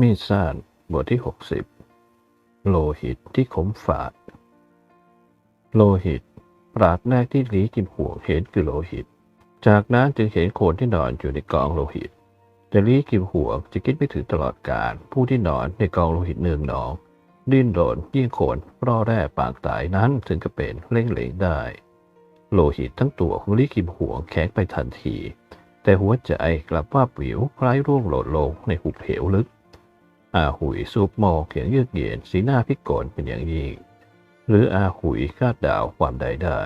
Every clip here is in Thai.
มีดซ่านบทที่ 60 โลหิตที่ขมฝาด โลหิต ปราดแรกที่หลีกิมห่วงเห็นคือโลหิต จากนั้นจึงเห็นโคนที่นอนอยู่ในกองโลหิต แต่ลีกิมห่วงจะคิดไม่ถึงตลอดการ ผู้ที่นอนในกองโลหิตเนืองหนอง ดิ้นรนยิ่งโคนร่อแร่ปางตายนั้นถึงกับเป็นเล่งเหลงได้ โลหิตทั้งตัวของลีกิมห่วงแข็งไปทันที แต่หัวใจกลับว่าบวิวคล้ายร่วงหลดลงในหุบเหวลึก อาหุยสูบหมอกอย่างเยือกเย็นสีหน้าพิกลเป็นอย่างยิ่ง หรืออาหุยคาดเดาวความใดได้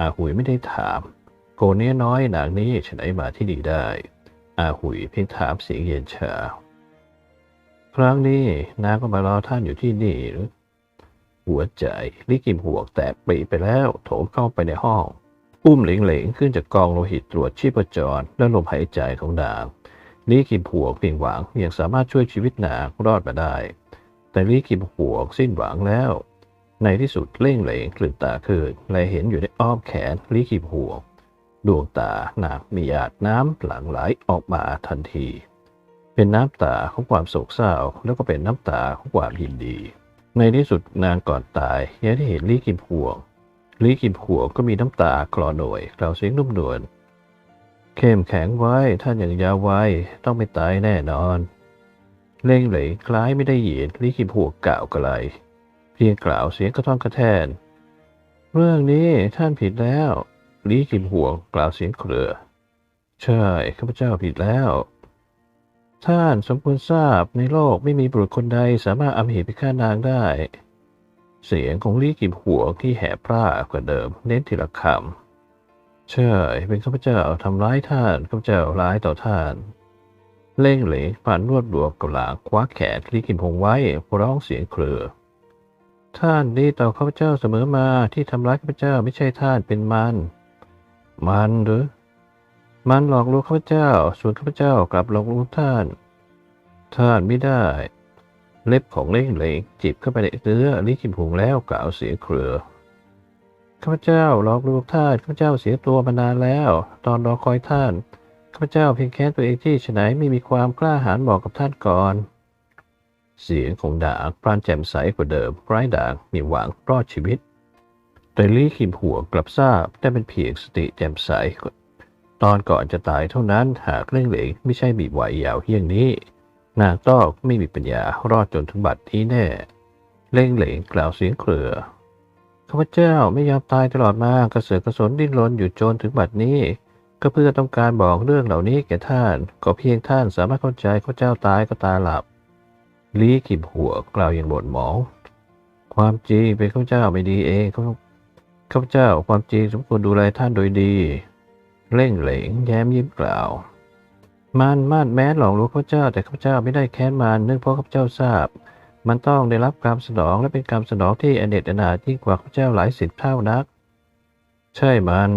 อาหุยไม่ได้ถามโกเนี้ยน้อยนางนี้ฉันไหนมาที่นี่ได้ อาหุยเพียงถามเสียงเย็นชาครั้งนี้นางก็มารอท่านอยู่ที่นี่หรือ หัวใจลิกิมห่วแตกปีไปแล้ว โถมเข้าไปในห้อง อุ้มเหลงๆขึ้นจากกองโลหิตตรวจชีพจรและลมหายใจของนาง ลี่กิมผัวเพียงหวังยังสามารถช่วยชีวิตนางรอดมาได้ แต่ลี่กิมผัวสิ้นหวังแล้ว ในที่สุดเล่งเหลงกลืนตาขึ้นและเห็นอยู่ในอ้อมแขนลี่กิมผัวดวงตานางมีหยาดน้ำหลั่งไหลออกมาทันที เป็นน้ำตาของความโศกเศร้าแล้วก็เป็นน้ำตาของความยินดี ในที่สุดนางก่อนตายยังได้เห็นลี่กิมผัวลี่กิมผัวก็มีน้ำตาคลอหน่วยกล่าวเสียงนุ่มนวล เข้มแข็งไว้ ท่านอย่างยาวไว้ต้องไม่ตายแน่นอน เล่งเหลยคล้ายไม่ได้ยินลิขิมหัวกล่าวกระไร เพียงกล่าวเสียงกระท่อนกระแทน เรื่องนี้ท่านผิดแล้วลิขิมหัวกล่าวเสียงเครือ ใช่ข้าพเจ้าผิดแล้ว ท่านสมควรทราบในโลกไม่มีบุรุษคนใดสามารถอำเหตุไปฆ่านางได้ เสียงของลี่กิมหัวที่แหบพร่ากว่าเดิมเน้นทีละคำ ใช่ เป็นข้าพเจ้าทำร้ายท่าน ข้าพเจ้าร้ายต่อท่าน เล่งเหลงผ่านรวดรวมกับหลางคว้าแขนลิกิมพงไว้ร้องเสียงเครือ ท่านดีต่อข้าพเจ้าเสมอมาที่ทำร้ายข้าพเจ้าไม่ใช่ท่านเป็นมัน มันหรือ มันหลอกลวงข้าพเจ้า ส่วนข้าพเจ้ากลับหลอกลวงท่าน ท่านไม่ได้ เล็บของเล่งเหลงจิบเข้าไปในเนื้อลิกิมพงแล้วกล่าวเสียงเครือ ข้าพเจ้าหลอกลวงท่านข้าพเจ้าเสียตัวมานานแล้ว ตอนรอคอยท่านข้าพเจ้าเพียงแค่ตัวเองที่ฉะไหนไม่มีความกล้าหาญบอกกับท่านก่อน เสียงของด่างพรานแจ่มใสกว่าเดิมไร้ด่างมีหวังรอดชีวิตแต่ลี่ขิมหัวกลับทราบได้เป็นเพียงสติแจ่มใสตอนก่อนจะตายเท่านั้นหากเรื่องเหลงไม่ใช่มีไหวยาวเฮี้ยงนี้นางต้องไม่มีปัญญารอดจนถึงบัดนี้แน่ เล่งเหลงกล่าวเสียงเครือ ข้าพเจ้าไม่ยอมตายตลอดมากระเสือกกระสนดิ้นรนอยู่จนถึงบัดนี้ ก็เพื่อต้องการบอกเรื่องเหล่านี้แก่ท่าน ก็เพียงท่านสามารถเข้าใจข้าพเจ้าตายก็ตาหลับลีขิมหัวกล่าวอย่างบ่นหมอง ความจริงเป็นข้าพเจ้าไม่ดีเองข้าข้าพเจ้าความจริงสมควรดูแลท่านโดยดี เร่งเหลงแย้มยิ้มกล่าวมันมาดแม้หลอกลวงข้าพเจ้าแต่ข้าพเจ้าไม่ได้แค้นมันเนื่องเพราะข้าพเจ้าทราบ มันต้องได้รับกรรมสนองและเป็นกรรมสนองที่อเนจอนาถยิ่งกว่าข้าเจ้าหลายสิบเท่านัก ใช่มัน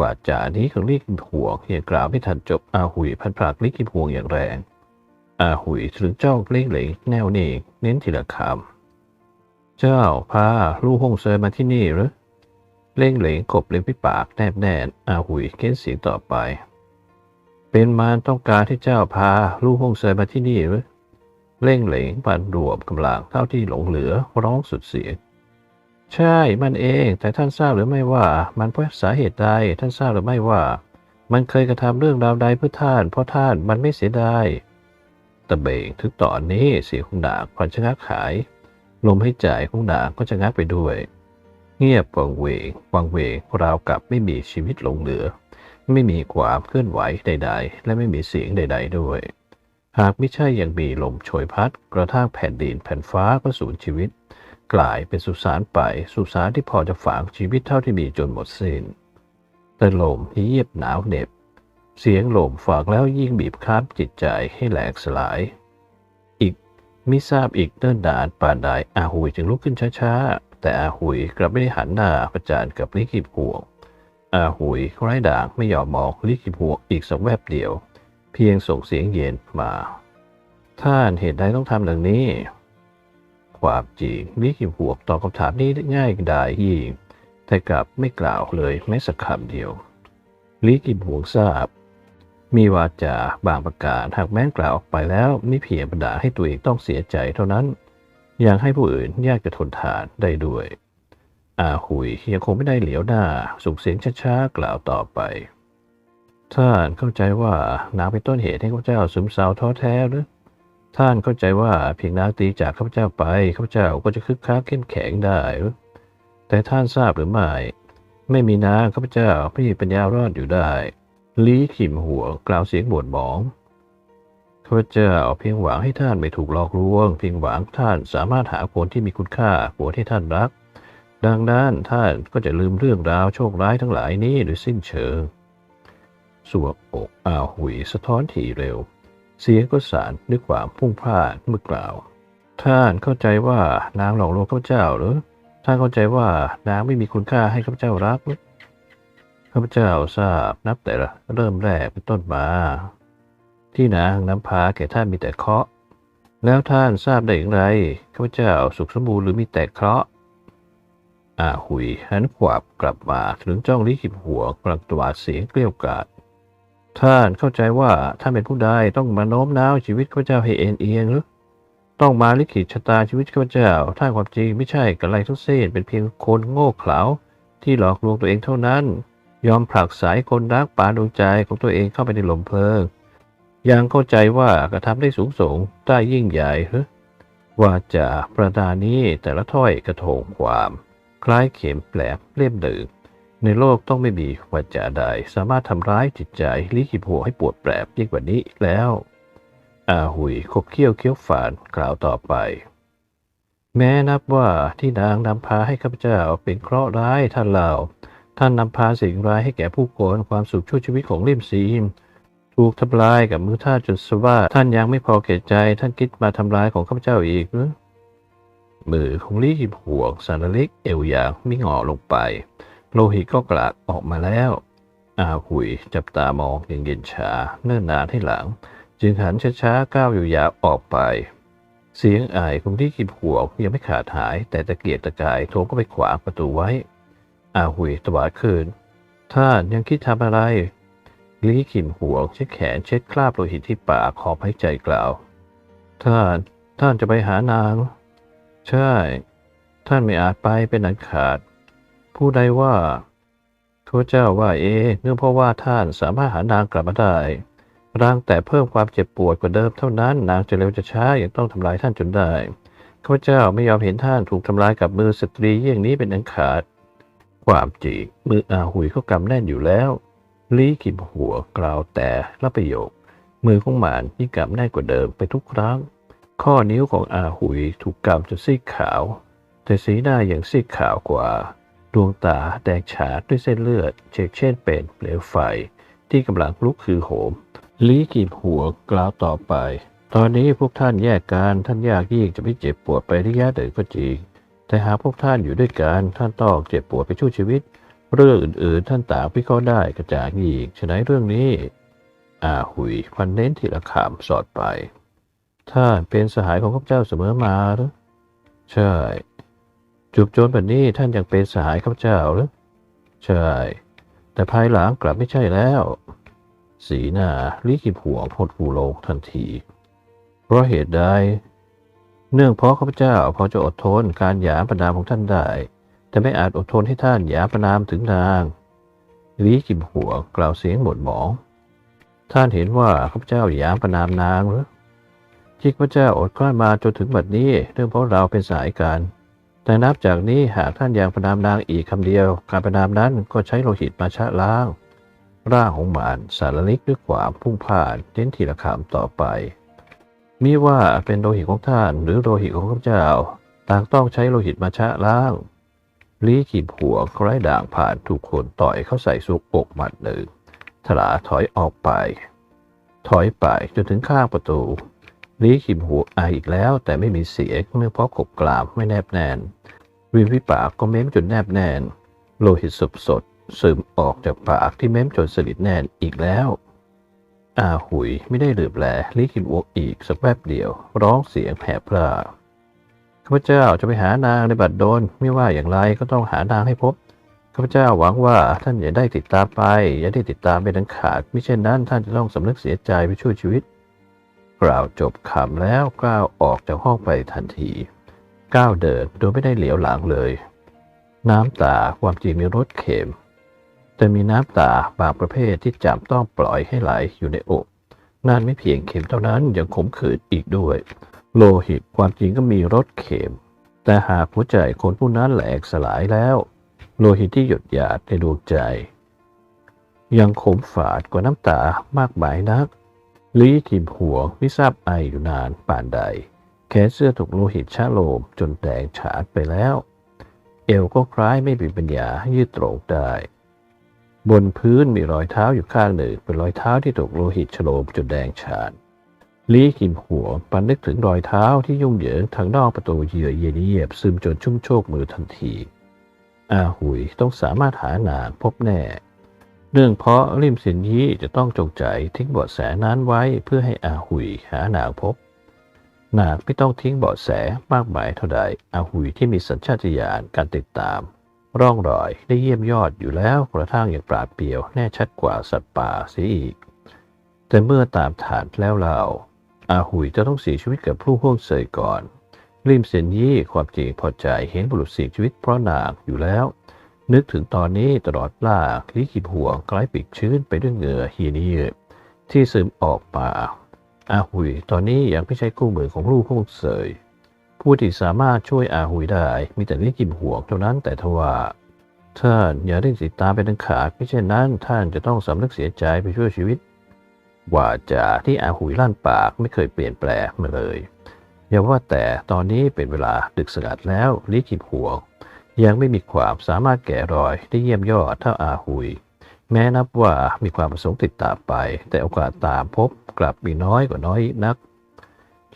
วาจานี้ของลิกิมห่วงยังกล่าวไม่ทันจบอาหุยพันผลักลิกิมห่วงอย่างแรง อาหุยถึงเจ้องเล่งเหลงแนวเนงเน้นทีละคำเจ้าพาลูกห้องเซยมาที่นี่หรือเล่งเหลงกบเล็บพิปากแนบแน่นอาหุยเค้นเสียงต่อไป เป็นมารต้องการที่เจ้าพาลูกห้องเซยมาที่นี่หรือ เร่งเหลงปันรวมกำลังเท่าที่หลงเหลือร้องสุดเสียงใช่มันเอง แต่ท่านทราบหรือไม่ว่า มันเพราะสาเหตุใดท่านทราบหรือไม่ว่า มันเคยกระทำเรื่องราวใดเพื่อท่าน เพราะท่านมันไม่เสียดายตะเบงถึงตอนนี้เสียงของดาบพลันชะงักหาย ลมให้ใจของดาบก็จะงักไปด้วย เงียบวังเวงวังเวงราวกับไม่มีชีวิตหลงเหลือ ไม่มีความเคลื่อนไหวใด ๆ และไม่มีเสียงใด ๆ ด้วย หากไม่ใช่ยังมีลมโชยพัด กระทั่งแผ่นดินแผ่นฟ้าก็สูญชีวิต กลายเป็นสุสานไปสุสานที่พอจะฝังชีวิตเท่าที่มีจนหมดสิ้นแต่ลมที่เยียบหนาวเหน็บ เสียงลมฝากแล้วยิ่งบีบคั้นจิตใจให้แหลกสลาย อีกมิทราบอีกเนิ่นนานป่านใดอาหุยจึงลุกขึ้นช้าๆ แต่อาหุยกลับไม่ได้หันหน้าประจานกับลิขิตห่วงอาหุยไร้ด่างไม่ยอมมองลิขิตห่วงอีกสักแวบเดียว เพียงส่งเสียงเย็นมา ท่านเหตุใดต้องทำดังนี้ ความจริงลิขิมหวกตอบคำถามนี้ง่ายดายยิ่งแต่กลับไม่กล่าวเลยแม้สักคำเดียวลิขิมหวงทราบ มีวาจาบางประการหากแม้นกล่าวออกไปแล้วมิเพียงบรรดาให้ตัวเองต้องเสียใจเท่านั้นยังให้ผู้อื่นยากจะทนทานได้ด้วย อาหุยยังคงไม่ได้เหลียวหน้าส่งเสียงช้าๆกล่าวต่อไป ท่านเข้าใจว่านางเป็นต้นเหตุให้ข้าพเจ้าซึมเศร้าท้อแท้หรือ ท่านเข้าใจว่าเพียงนางตีจากข้าพเจ้าไปข้าพเจ้าก็จะคึกคักเข้มแข็งได้หรือ แต่ท่านทราบหรือไม่ไม่มีนางข้าพเจ้าไม่มีปัญญารอดอยู่ได้ลีขิมหัวกล่าวเสียงบ่นหมองข้าพเจ้าเพียงหวังให้ท่านไม่ถูกหลอกลวง เพียงหวังท่านสามารถหาคนที่มีคุณค่าคนที่ท่านรัก ดังนั้นท่านก็จะลืมเรื่องราวโชคร้ายทั้งหลายนี้โดยสิ้นเชิง สวบอกอาวหุยสะท้อนถี่เร็ว เสียงก็สารด้วยความพุ่งพลาดเมื่อกล่าว ท่านเข้าใจว่านางหลอกลวงข้าพเจ้าหรือท่านเข้าใจว่านางไม่มีคุณค่าให้ข้าพเจ้ารักหรือข้าพเจ้าทราบนับแต่เริ่มแรกเป็นต้นมา ที่นางน้ำพาแก่ท่านมีแต่เคราะห์แล้วท่านทราบได้อย่างไรข้าพเจ้าสุขสมบูรณ์หรือมีแต่เคราะห์อาหุยหันขวาบกลับมาถึงจ้องลิขิตหัวกลังตวาดเสียงเกลี้ยวกราด ท่านเข้าใจว่าท่านเป็นผู้ใดต้องมาโน้มน้าวชีวิตข้าพเจ้าให้เอ็นเอียงหรือ ต้องมาลิขิตชะตาชีวิตข้าพเจ้าท่านความจริงไม่ใช่กระไรทุเส้นเป็นเพียงคนโง่เขลาที่หลอกลวงตัวเองเท่านั้น ยอมผลักสายคนรักปานดวงใจของตัวเองเข้าไปในหลุมเพลิง ยังเข้าใจว่ากระทำได้สูงส่งได้ยิ่งใหญ่หรือว่าจะประดานี้แต่ละถ้อยกระทงความ คล้ายเข็มแปลบเล่มหนึ่ง ในโลกต้องไม่มีวาจาใดสามารถทำร้ายจิตใจลิขิตหัวให้ปวดแปรบยิ่งกว่านี้อีกแล้ว อาหุยขบเคี้ยวเคี้ยวฝานกล่าวต่อไป แม้นับว่าที่นางนำพาให้ข้าพเจ้าเป็นเคราะห์ร้ายท่านเล่าท่านนำพาสิ่งร้ายให้แก่ผู้คนความสุขชั่วชีวิตของเล่มซีมถูกทำลายกับมือท่าจนสว่าท่านยังไม่พอเกตใจ ท่านคิดมาทำลายของข้าพเจ้าอีกหรือมือของลี่หิบห่วงสารเล็กเอวยางม่งอลงไป โลหิตก็กลากออกมาแล้ว อาหุยจับตามองอย่างเย็นชาเนิ่นนานให้หลัง จึงหันช้าๆก้าวอยู่ยาวออกไป เสียงอายของที่กิบหัวยังไม่ขาดหาย แต่ตะเกียกตะกายโทก็ไปขวางประตูไว้ อาหุยตวาดคืนท่านยังคิดทำอะไรลีขิมหัวเช็ดแขนเช็ดคราบโลหิตที่ปากขอบหายใจกล่าว ท่านท่านจะไปหานาง ใช่ ท่านไม่อาจไปเป็นอันขาด ผู้ใดว่าข้าพเจ้าว่าเอ เนื่องเพราะว่าท่านสามารถหานางกลับมาได้ร่างแต่เพิ่มความเจ็บปวดกว่าเดิมเท่านั้นนางจะเร็วจะช้ายังต้องทำลายท่านจนได้ข้าพเจ้าไม่ยอมเห็นท่านถูกทำลายกับมือสตรีเยี่ยงนี้เป็นอันขาด ความจริงมืออาหุยเขากำแน่นอยู่แล้วลีขิมหัวกล่าวแต่ละประโยค มือของหมานยิ่งกำแน่นกว่าเดิมไปทุกครั้ง ข้อนิ้วของอาหุยถูกกำจนซีดขาว แต่สีหน้าอยังซีดขาวกว่า ดวงตาแดงฉานด้วยเส้นเลือดเชกเช่นเป็นเปลวไฟ ที่กำลังลุกคือโหม ลีกีบหัวกล่าวต่อไป ตอนนี้พวกท่านแยกกันท่านยากยิ่งจะไม่เจ็บปวดไประยะเดินก็จริง แต่หากพวกท่านอยู่ด้วยกันท่านต้องเจ็บปวดไปชั่วชีวิต เรื่องอื่นๆ ท่านต่างพิเคราะห์ได้กระจ่างอีกฉะนั้นเรื่องนี้ อาหุยพันเน้นทีละคำสอดไป ท่านเป็นสหายของข้าพเจ้าเสมอมาหรือใช่ จูบโจรแบบนี้ท่านยังเป็นสหายข้าพเจ้าหรือใช่ แต่ภายหลังกลับไม่ใช่แล้ว สีหน้าลิขิตหัวหดหูโลงทันที เพราะเหตุใดเนื่องเพราะข้าพเจ้าพอจะอดทนการหยามประนามของท่านได้ แต่ไม่อาจอดทนให้ท่านหยามประนามถึงนางลิขิตหัวกล่าวเสียงหมดหมอง ท่านเห็นว่าข้าพเจ้าหยามประนามนางหรือที่ข้าพเจ้าอดกลั้นมาจนถึงบัดนี้เนื่องเพราะเราเป็นสายกัน แต่นับจากนี้หากท่านยังประนามนางอีกคำเดียว การประนามนั้นก็ใช้โลหิตมาชะล้าง ร่างของหมานสารลิกด้วยความพุ่งผ่านเน้นทีละคำต่อไป มิว่าเป็นโลหิตของท่านหรือโลหิตของข้าพเจ้า ต่างต้องใช้โลหิตมาชะล้างลีขีบหัวไร้ด่างผ่านถูกคนต่อยเข้าใส่ซุกอกหมัดหนึ่งถลาถอยออกไป ถอยไปจนถึงข้างประตู ลีขิมหัวอายอีกแล้ว แต่ไม่มีเสียงเนื่องเพราะขบกลามไม่แนบแนนริมฝีปากก็เม้มจนแนบแนน โลหิตสดสดซึมออกจากปากที่เม้มจนสนิทแน่นอีกแล้ว อาหุยไม่ได้เหลือบแลลีขิมหัวอีกสักแป๊บเดียว ร้องเสียงแผลพร่าข้าพเจ้าจะไปหานางในบัดดลไม่ว่าอย่างไรก็ต้องหานางให้พบข้าพเจ้าหวังว่าท่านอย่าได้ติดตามไป อย่าได้ติดตามไปดังขาดมิเช่นนั้นท่านจะต้องสำนึกเสียใจไปช่วยชีวิต กล่าวจบคำแล้วก้าวออกจากห้องไปทันทีก้าวเดินโดยไม่ได้เหลียวหลังเลย น้ำตาความจริงมีรสเค็มแต่มีน้ำตาบางประเภทที่จำต้องปล่อยให้ไหลอยู่ในอกนั่นไม่เพียงเค็มเท่านั้นยังขมขื่นอีกด้วย โลหิตความจริงก็มีรสเค็มแต่หากหัวใจคนผู้นั้นแหลกสลายแล้ว โลหิตที่หยดหยาดในดวงใจ ยังขมฝาดกว่าน้ำตามากมายนัก ลีทิมหัวไม่ทราบไออยู่นานป่านใด แขนเสื้อถูกโลหิตชะโลมจนแตกฉานไปแล้ว เอวก็คล้ายไม่มีปัญญายืดตรงได้ บนพื้นมีรอยเท้าอยู่ข้างหนึ่งเป็นรอยเท้าที่ถูกโลหิตฉโลมจนแดงฉานลีกิมหัวปันนึกถึงรอยเท้าที่ยุ่งเหยิงทางนอกประตูเหยื่อเย็นเยียบซึมจนชุ่มโชกมือทันที อาหุยต้องสามารถหานางพบแน่ เนื่องเพราะริมเสินยี้จะต้องจงใจทิ้งเบาะแสนั้นไว้เพื่อให้อาหุยหานางพบนางไม่ต้องทิ้งเบาะแสมากมายเท่าใดอาหุยที่มีสัญชาตญาณการติดตาม ร่องรอยได้เยี่ยมยอดอยู่แล้วกระทั่งอย่างปราดเปรียวแน่ชัดกว่าสัตว์ป่าเสียอีก แต่เมื่อตามฐานแล้วเราอาหุยจะต้องเสียชีวิตกับผู้ห่วงเสยก่อนริมเสียนยี่ความจริงพอใจเห็นบุรุษเสียชีวิตเพราะนางอยู่แล้ว นึกถึงตอนนี้ตลอดล่าลิขิตห่วงคล้ายปีกชื้นไปด้วยเหงื่อเฮียนี่ที่ซึมออกมาอาหุย ตอนนี้ยังไม่ใช่คู่มือของลูกพวกเสย ผู้ที่สามารถช่วยอาหุยได้ มีแต่ลิขิตห่วงเท่านั้นแต่ทว่าท่านอย่าได้ติดตามไปดังขาดไม่เช่นนั้น ท่านจะต้องสำนึกเสียใจไปช่วยชีวิตว่าจาที่อาหุยลั่นปากไม่เคยเปลี่ยนแปลงมาเลยอย่าว่าแต่ตอนนี้เป็นเวลาดึกสงัดแล้วลิขิตห่วง ยังไม่มีความสามารถแกะรอยได้เยี่ยมยอดเท่าอาหุย แม้นับว่ามีความประสงค์ติดตามไป แต่โอกาสตามพบกลับมีน้อยกว่าน้อยนัก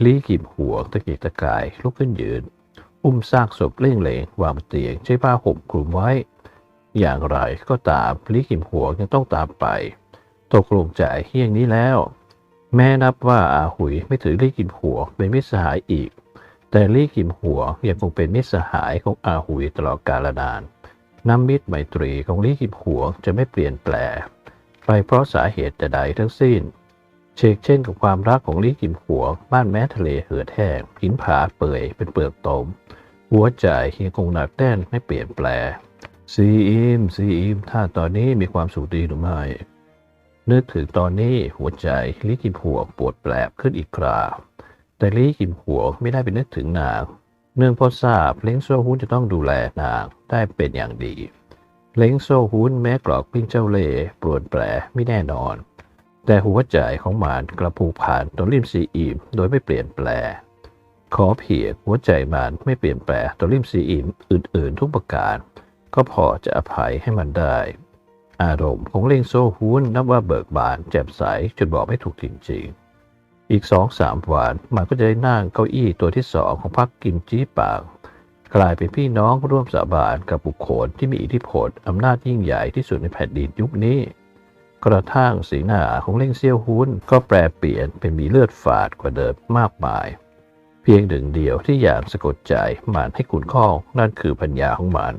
ลีกิมหัวตะเกียกตะกายลุกขึ้นยืน อุ้มซากศพเล่งเลงวางบนเตียงใช้ผ้าห่มคลุมไว้ อย่างไรก็ตามลีกิมหัวยังต้องตามไป ตกลงใจเฮี้ยงนี้แล้ว แม้นับว่าอาหุยไม่ถือลีกิมหัวเป็นมิตรสหายอีก แต่ลี่กิมหัวยังคงเป็นมิตรสหายของอาหุยตลอดกาลนานน้ำมิตรไมตรีของลี่กิมหัวจะไม่เปลี่ยนแปลงไปเพราะสาเหตุใดทั้งสิ้น เชกเช่นกับความรักของลี่กิมหัวบ้านแม้ทะเลเหือดแห้งหินผาเปื่อยเป็นเปลือกตม หัวใจยังคงหนักแน่นไม่เปลี่ยนแปลซีอิมซีอิมถ้าตอนนี้มีความสุขดีหรือไม่นึกถึงตอนนี้หัวใจลิกิมหัวปวดแปลบขึ้นอีกครา แต่ลี่กิมหัวไม่ได้ไปนึกถึงนาง เนื่องเพราะทราบเล้งโซฮุนจะต้องดูแลนางได้เป็นอย่างดี เล้งโซฮุนแม้กรอกปิ้งเจ้าเล่ห์ปรวนแปรไม่แน่นอน แต่หัวใจของหมันกระพูกผ่านตัวริมซีอิมโดยไม่เปลี่ยนแปลงขอเพียงหัวใจหมันไม่เปลี่ยนแปลงตัวริมซีอิมอื่นๆทุกประการ ก็พอจะอภัยให้มันได้อารมณ์ของเล้งโซฮุนนับว่าเบิกบานแจ่มใสจนบอกไม่ถูกจริงๆ อีกสองสามวันมันก็จะได้นั่งเก้าอี้ตัวที่สองของพรรคกิมจีปางกลายเป็นพี่น้องร่วมสาบานกับบุคคลที่มีอิทธิพลอำนาจยิ่งใหญ่ที่สุดในแผ่นดินยุคนี้ กระทั่งสีหน้าของเล่งเซียวฮุนก็แปรเปลี่ยนเป็นมีเลือดฝาดกว่าเดิมมากมาย เพียงหนึ่งเดียวที่อยากสะกดใจมันให้ขุนข้องนั่นคือปัญญาของมัน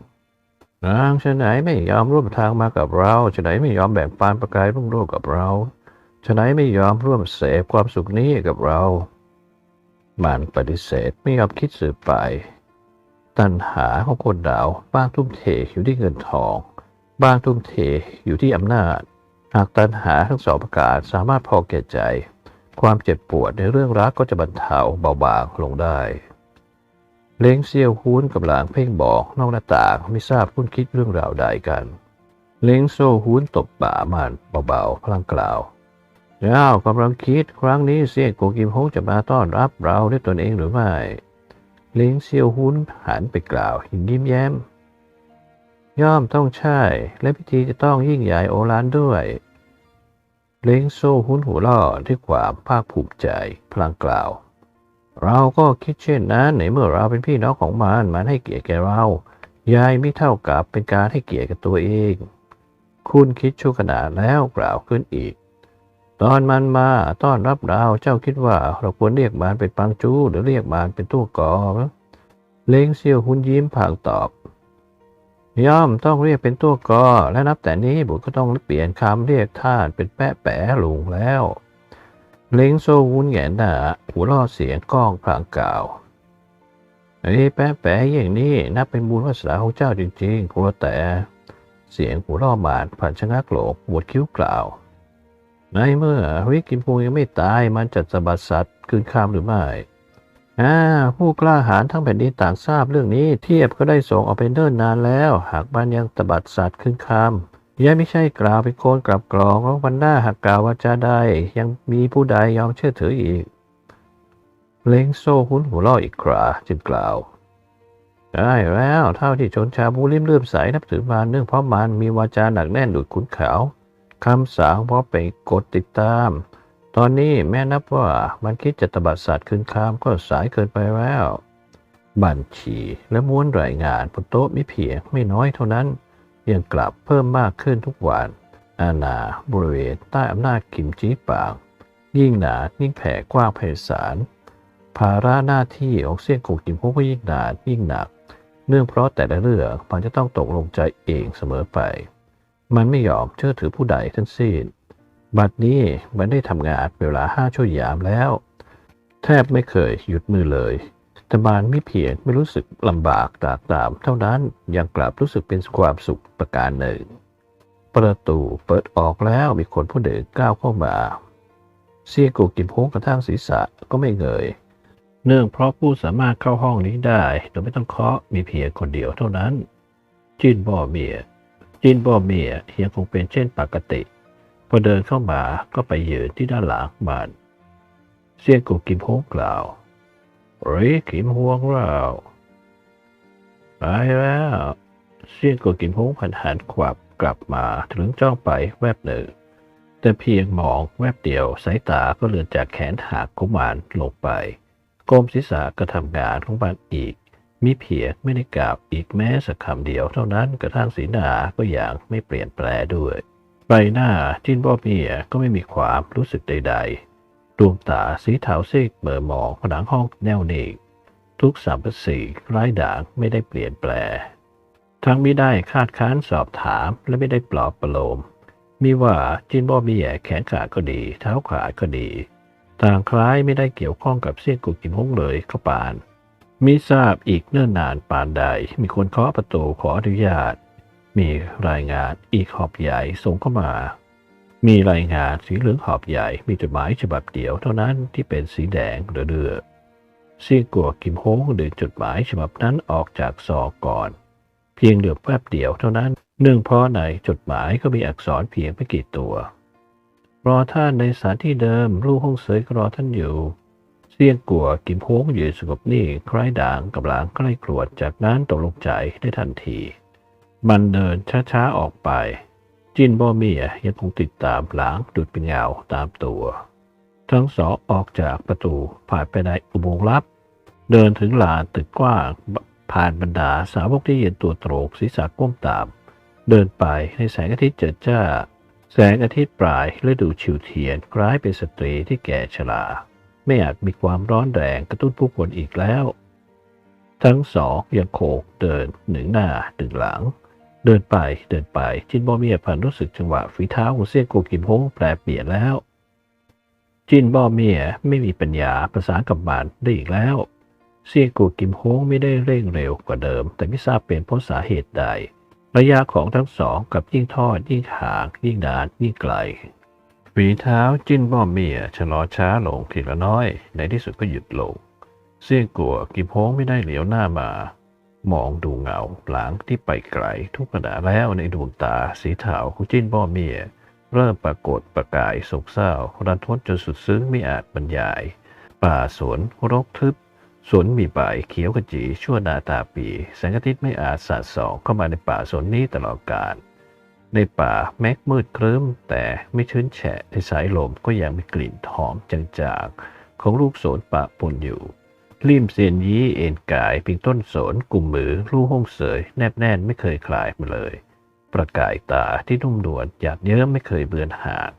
นางชะไหนไม่ยอมร่วมทางมากับเราชะไหนไม่ยอมแบ่งปันประกายรุ่งโรจน์กับเรา ฉะไหนไม่ยอมร่วมเสพความสุขนี้กับเรา มันปฏิเสธไม่ยอมคิดสืบไป ตัณหาของคนเราบ้างทุ่มเทอยู่ที่เงินทองบ้างทุ่มเทอยู่ที่อำนาจ หากตัณหาทั้งสองประการสามารถพอแก่ใจ ความเจ็บปวดในเรื่องรักก็จะบรรเทาเบาบางลงได้เล้งเซียวฮูนกำลังเพ่งบอกนอกหน้าต่างไม่ทราบคุ้นคิดเรื่องราวใดกัน เล้งโซฮูนตบบ่ามันเบาๆพลางกล่าว เจ้ากำลังคิดครั้งนี้เสี่ยงโกกิมฮงจะมาต้อนรับเราด้วยตนเองหรือไม่เล้งเซียวฮุนหันไปกล่าวยิ้มยิ้มแย้ม ย่อมต้องใช่ และพิธีจะต้องยิ่งใหญ่โอฬารด้วยเล้งโซฮุนหัวเราะด้วยความภาคภูมิใจพลางกล่าว เราก็คิดเช่นนั้นในเมื่อเราเป็นพี่น้องของมันมันให้เกียรติแก่เรา ยายไม่เท่ากับเป็นการให้เกียรติกับตัวเอง คุณคิดชั่วขนาดแล้วกล่าวขึ้นอีก ตอนมันมาต้อนรับเราเจ้าคิดว่า เราควรเรียกมันเป็นปังจูหรือเรียกมันเป็นตัวกอเล้งเซียวหุนยิ้มพลางตอบ ย่อมต้องเรียกเป็นตัวกอและนับแต่นี้บุตรก็ต้องเปลี่ยนคำเรียกท่านเป็นแปะแปะลุงแล้ว เล้งโซวุ้นแหงนหน้าหัวเรอเสียงก้องพลางกล่าวไอ้แปะแปะอย่างนี้นับเป็นบุญวาสนาของเจ้าจริงๆกุลแต่ เสียงหัวเรอบาดผ่านชะงักโหลกบวดคิ้วกล่าว ในเมื่อวิกิมพูยังไม่ตายมันจะสะบัดสัตว์คืนคำหรือไม่อ่าผู้กล้าหาญทั้งแผ่นดินต่างทราบเรื่องนี้เทียบก็ได้ส่งออกไปเนิ่นนานแล้ว หากบ้านยังตบัดสัตว์ขึ้นคำยังไม่ใช่กล่าวเป็นโคนกลับกรองว่าวันหน้าหากกล่าวว่าจะได้ยังมีผู้ใดยอมเชื่อถืออีกเล้งโซ่หุ้นหัวล่ออีกคราจึงกล่าวได้แล้วเท่าที่ชนชาวบูริมเลื่อมใสนับถือมาเนื่องเพราะมันมีวาจาหนักแน่นดุดขุนเขา คำสางเพราะเป็นกฎติดตาม ตอนนี้แม่นับว่ามันคิดจะตบัดสัตว์คืนคำก็สายเกินไปแล้ว บัญชีและม้วนรายงานบนโต๊ะมิเพียงไม่น้อยเท่านั้น ยังกลับเพิ่มมากขึ้นทุกวัน อาณาบริเวณใต้อำนาจกิมจีปาง ยิ่งหนายิ่งแผ่กว้างไพศาลภาระหน้าที่ของเสี่ยงกงกิมพงก็ยิ่งหนายิ่งหนัก เนื่องเพราะแต่ละเรื่องมันจะต้องตกลงใจเองเสมอไป มันไม่ยอมเชื่อถือผู้ใดทั้งสิ้น บัดนี้มันได้ทำงานเวลาห้าชั่วยามแล้ว แทบไม่เคยหยุดมือเลยแต่บานไม่เพียงไม่รู้สึกลำบากตากตาม เท่านั้นยังกลับรู้สึกเป็นความสุขประการหนึ่ง ประตูเปิดออกแล้วมีคนผู้เดินก้าวเข้ามาเสียกูกินพงกระทั่งศีรษะก็ไม่เงย เนื่องเพราะผู้สามารถเข้าห้องนี้ได้โดยไม่ต้องเคาะมีเพียงคนเดียวเท่านั้นจินบ่อเมีย จินบ่อเมียยังคงเป็นเช่นปกติ พอเดินเข้ามาก็ไปยืนที่ด้านหลังมันเสียงกูกิมพงกล่าวเฮ้ยกิมฮวงเราไปแล้วเสียงกูกิมพงผันหันขวับกลับมาถึงจ้องไปแวบหนึ่ง แต่เพียงมองแวบเดียวสายตาก็เลือนจากแขนหักของมันลงไปก้มศีรษะก็ทำงานของมันอีก มีเพียงไม่ได้กล่าวอีกแม้สักคำเดียวเท่านั้นกระทั่งสีหน้าก็อย่างไม่เปลี่ยนแปลด้วย ใบหน้าจินบอเมียก็ไม่มีความรู้สึกใด ๆ ดวงตาสีเทาซีกเมื่อมองผนังห้องแน่วนิ่งทุกสามประสีร้ายด่างไม่ได้เปลี่ยนแปล ทั้งไม่ได้คาดค้านสอบถามและไม่ได้ปลอบประโลมมีว่าจินบอเมียแขนขาก็ดี เท้าขาก็ดี ต่างคล้ายไม่ได้เกี่ยวข้องกับเสี่ยงกุกกิมฮงเลยก็ปาน มิทราบอีกเนิ่นนานปานใด มีคนเคาะประตูขออนุญาต มีรายงานอีกหอบใหญ่ส่งเข้ามา มีรายงานสีเหลืองหอบใหญ่ มีจดหมายฉบับเดียวเท่านั้นที่เป็นสีแดงเดือดเสี่ยงกัวกิมฮงดึงจดหมายฉบับนั้นออกจากซองก่อน เพียงเหลือบแวบเดียวเท่านั้น เนื่องเพราะในจดหมายก็มีอักษรเพียงไม่กี่ตัว รอท่านในสถานที่เดิมลูกห้องเสยรอท่านอยู่ เสียงกัวกิมโพงยืนสงบนิ่งคล้ายด่างกำลังใกล้กรวดจากนั้นตกลงใจได้ทันที มันเดินช้าๆออกไป จินบอเมียยังคงติดตามหลังดุดเป็นเงาตามตัว ทั้งสองออกจากประตูผ่านไปในอุโมงค์ลับ เดินถึงลานตึกกว้างผ่านบรรดาสาวกที่เยืนตัวโตรงศีรษะก้มตาม เดินไปในแสงอาทิตย์เจิดจ้า แสงอาทิตย์ปลายฤดูชิวเทียนคล้ายเป็นสตรีที่แก่ชรา ไม่อาจมีความร้อนแรงกระตุ้นผู้คนอีกแล้ว ทั้งสองยังโคงเดินหนึ่งหน้าหนึ่งหลัง เดินไปเดินไปจินบอเมียพันรู้สึกจังหวะฝีเท้าของเซี่ยงโกกิมโฮงแปรเปลี่ยนแล้ว จินบอเมียไม่มีปัญญาประสากับมันได้อีกแล้วเซี่ยงโกกิมโฮงไม่ได้เร่งเร็วกว่าเดิม แต่ไม่ทราบเป็นเพราะสาเหตุใด ระยะของทั้งสองกับยิ่งทอดยิ่งห่างยิ่งนานยิ่งไกล ฝีเท้าจิ้นบ้อเมียชะลอช้าลงทีละน้อย ในที่สุดก็หยุดลง เสี่ยงกลัวกิมโพงไม่ได้เหลียวหน้ามา มองดูเงาหลังที่ไปไกลทุกขณะแล้วในดวงตาสีเทาของจิ้นบ้อเมีย เริ่มปรากฏประกายโศกเศร้ารันทดจนสุดซึ้งไม่อาจบรรยาย ป่าสวนรกทึบสวนมีใบเขียวขจีชั่วนาตาปี แสงอาทิตย์ไม่อาจสาดส่องเข้ามาในป่าสวนนี้ตลอดกาล ในป่าแม้มืดครึ้ม แต่ไม่ชื้นแฉะในสายลมก็ยังมีกลิ่นหอมจางๆ ของลูกโสนป่าปนอยู่ริมเซียนยี้เอ็นกายเพียงต้นโสนกลุ่มมือลูกห้องเสยแนบแน่นไม่เคยคลายมาเลย ประกายตาที่นุ่มนวลหยาดเยิ้มไม่เคยเบือนหาง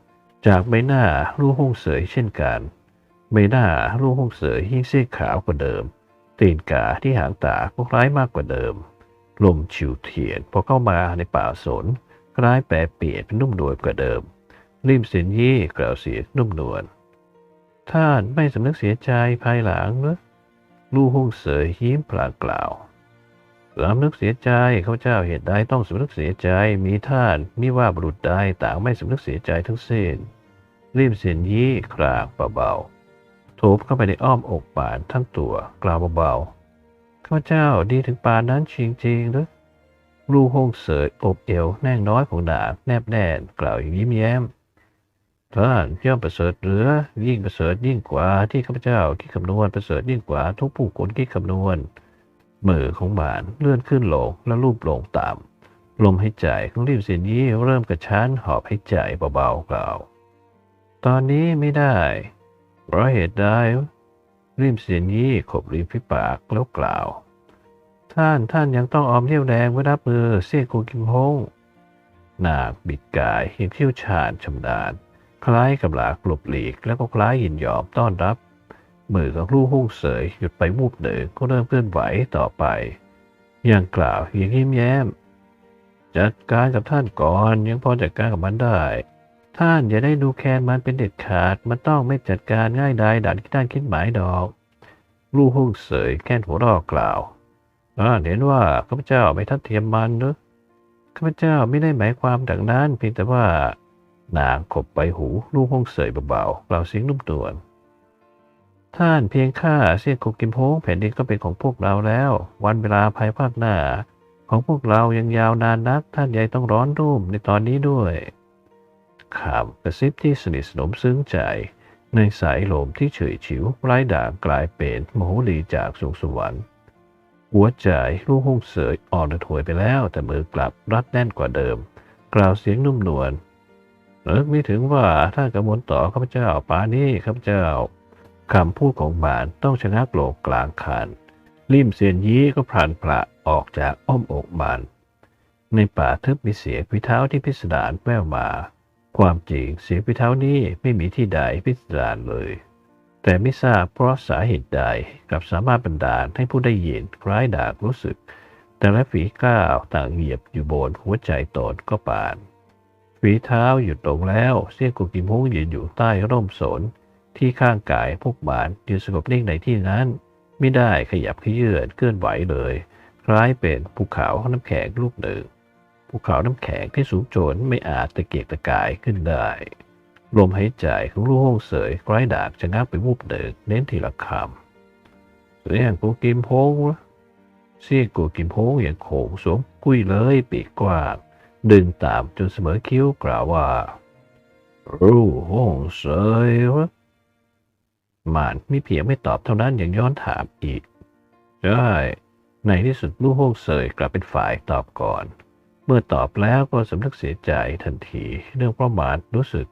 จากใบหน้าลูกห้องเสยเช่นกันใบหน้าลูกห้องเสยยิ่งซีดขาวกว่าเดิม ตีนกาที่หางตาก็คล้ายมากกว่าเดิม ลมฉิวเถียนพอเข้ามาในป่าสน คล้ายแปรเปลี่ยนเป็นนุ่มนวลกว่าเดิม ริมเสียนยี่กล่าวเสียงนุ่มนวลท่านไม่สำนึกเสียใจภายหลังหรือลู่ฮงเสยยิ้มพลางกล่าวสำนึกเสียใจข้าเจ้าเหตุใดต้องสำนึกเสียใจมีท่านมิว่าบุรุษใดต่างไม่สำนึกเสียใจทั้งสิ้นริมเสียนยี่ครางเบาๆโถบเข้าไปในอ้อมอกป่านทั้งตัวกล่าวเบาๆข้าเจ้าดีถึงปานนั้นจริงๆหรือ ลูห้องเสยอบเอวแน่งน้อยของดาบแนบแน่นกล่าวอย่างยิ้มแย้มท่านย่อมประเสริฐเหลือยิ่งประเสริฐยิ่งกว่าที่ข้าพเจ้าคิดคำนวณประเสริฐยิ่งกว่าทุกผู้คนคิดคำนวณมือของบานเลื่อนขึ้นลงและรูปลงต่ำลมหายใจของริมเสียนยี่เริ่มกระชั้นหอบหายใจเบาๆกล่าว ตอนนี้ไม่ได้เพราะเหตุใดริมเสียนยี่ขบริมฝีปากแล้วกล่าว ท่านท่านยังต้องออมเรี่ยวแรงไว้รับมือเสี่ยกูกิมฮงนางบิดกายเห็นเที่ยวชาญชำนาญคล้ายกับหลากหลบหลีก แล้วก็คล้ายยินยอมต้อนรับ มือของลูกหุ้งเสยหยุดไปวูบหนึ่งก็เริ่มเคลื่อนไหวต่อไป อย่างกล่าวอย่างยิ้มแย้ม จัดการกับท่านก่อนยังพอจัดการกับมันได้ ท่านอย่าได้ดูแคลนมันเป็นเด็ดขาด มันต้องไม่จัดการง่ายดายดันที่ด้านคิดหมายดอก ลูกหุ้งเสยแค่นหัวรอกล่าว เห็นว่าข้าพเจ้าไม่ทัดเทียมมันเนอะข้าพเจ้าไม่ได้หมายความดังนั้น เพียงแต่ว่านางขบไปหูลูกห้องเสยเบาๆกล่าวเสียงนุ่มนวลท่านเพียงข้าเสียกกิมโพงแผ่นดินก็เป็นของพวกเราแล้ว วันเวลาภายภาคหน้า ของพวกเรายังยาวนานนัก ท่านใหญ่ต้องร้อนรุ่มในตอนนี้ด้วยข่าวกระซิบที่สนิทสนมซึ้งใจ ในสายลมที่เฉยฉิวไร้ด่างกลายเป็นโมโหลีจากสวงสวรรค์ หัวใจลูกห้องเสยอ่อนระทวยไปแล้ว แต่มือกลับรัดแน่นกว่าเดิม กล่าวเสียงนุ่มนวลเลิกไม่ถึงว่าถ้ากระมวลต่อข้าพเจ้าป่านี้ข้าพเจ้าคำพูดของบานต้องชะงักโลกกลางคันริมเสียนยี้ก็พลันพระออกจากอ้อมอกบานในป่าทึบมีเสียงพิเท้าที่พิสดารแว่วมา ความจริงเสียงพิเท้านี้ไม่มีที่ใดพิสดารเลย แต่ไม่ทราบเพราะสาเหตุใดกลับสามารถบันดาลให้ผู้ได้ยินคล้ายดากรู้สึก แต่ละฝีก้าวต่างเหยียบอยู่บนหัวใจตนก็ปานฝีเท้าหยุดลงแล้วเสี้ยกุกิมฮงยืนอยู่ใต้ร่มสน ที่ข้างกายพวกบานยืนสงบนิ่งในที่นั้น ไม่ได้ขยับขยื่นเคลื่อนไหวเลย คล้ายเป็นภูเขาน้ำแข็งลูกหนึ่งภูเขาน้ำแข็งที่สูงโจนไม่อาจตะเกียกตะกายขึ้นได้ ลมหายใจของลูกห้องเสยคล้ดาบจะงักไปวูบหนึ่งเน้นทีละคำเสียงกูกิมโพงเสียงกูกิมโพงอย่างโขงสวมกุ้ยเลยปีกกว้างดึงตามจนเสมอคิ้วกล่าวว่ารู้ห้องเสยวะมานไม่เพียงไม่ตอบเท่านั้นยังย้อนถามอีก ใช่ ในที่สุดลูกห้องเสยกลับเป็นฝ่ายตอบก่อน เมื่อตอบแล้วก็สำนึกเสียใจทันทีเนื่องเพราะมานรู้สึก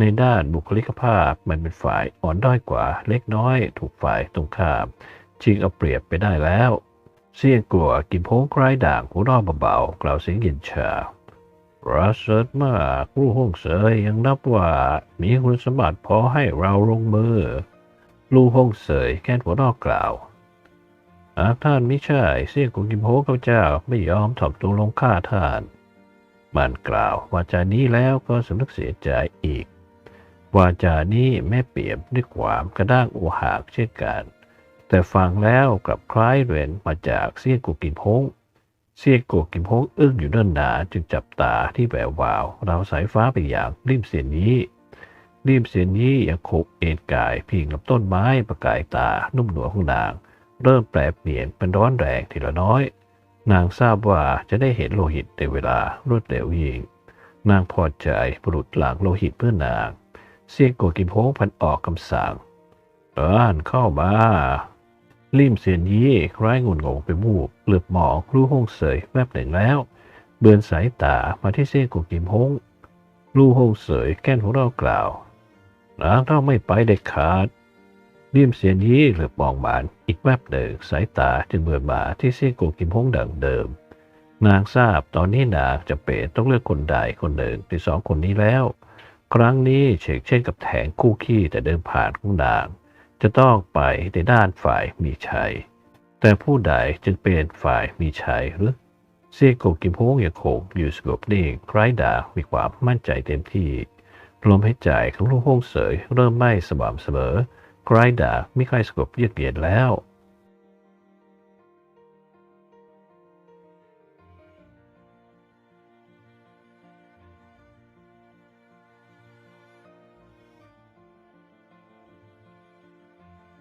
ในด้านบุคลิกภาพมันเป็นฝ่ายอ่อนด้อยกว่าเล็กน้อย ถูกฝ่ายตรงข้ามชิงเอาเปรียบไปได้แล้ว เสี่ยงกลัวกินโพงคล้ายด่างหูรอบเบาๆกล่าวเสียงเย็นชาประเสริฐมากผู้ห้องเสยยังนับว่ามีคุณสมบัติพอให้เราลงมือ ลูกห้องเสยแค่หัวนอกกล่าวหากท่านไม่ใช่เสี่ยงของกิมโฮข้าเจ้าไม่ยอมถ่อมตัวลงฆ่าท่าน มันกล่าววาจานี้แล้วก็สำนึกเสียใจอีก วาจานี้แม่เปียมด้วยความกระด้างโอหากเช่นกัน แต่ฟังแล้วกลับคล้ายเรนมาจากเสียงกุกิมโฮงเสียงกุกิมโฮงอึ้งอยู่เนิ่นนาจึงจับตาที่แวววาวเราสายฟ้าไปอย่างริมเสียนนี้ริมเสียนนี้ยังคกเอ็นกายพิงกับต้นไม้ประกายตานุ่มหนวของนาง เริ่มแปรเปลี่ยนเป็นร้อนแรงทีละน้อย นางทราบว่าจะได้เห็นโลหิตในเวลารวดเร็วยิ่งนางพอใจบุรุษหลังโลหิตเพื่อนาง เสียงโกกิมโฮงพันออกคำสั่งเอินเข้ามาริมเสียนยี่คล้ายงุนงงไปมูบเหลือบหมองรู้ห้องเสยแวบหนึ่งแล้ว เบือนสายตามาที่เสียงโกกิมโฮงรู้ห้องเสยแก้นของเรากล่าวนางต้องไม่ไปเด็ดขาดริมเสียนยี่เหลือบมองบานอีกแวบหนึ่งสายตาจึงเบือนมาที่เสียงโกกิมโฮงดังเดิมนางทราบตอนนี้นางจะเป็นต้องเลือกคนใดคนหนึ่งในสองคนนี้แล้ว ครั้งนี้เชกเช่นกับแทงคู่ขี้แต่เดิมผ่านของนาง จะต้องไปในด้านฝ่ายมีชัย แต่ผู้ใดจึงเป็นฝ่ายมีชัยหรือเสี่ยงกงกิมฮงยังคงอยู่สงบนิ่งไร้ด่ามีความมั่นใจเต็มที่ลมหายใจของลูกฮงเสยเริ่มไม่สม่ำเสมอไร้ด่าไม่ค่อยสงบเยือกเย็นแล้ว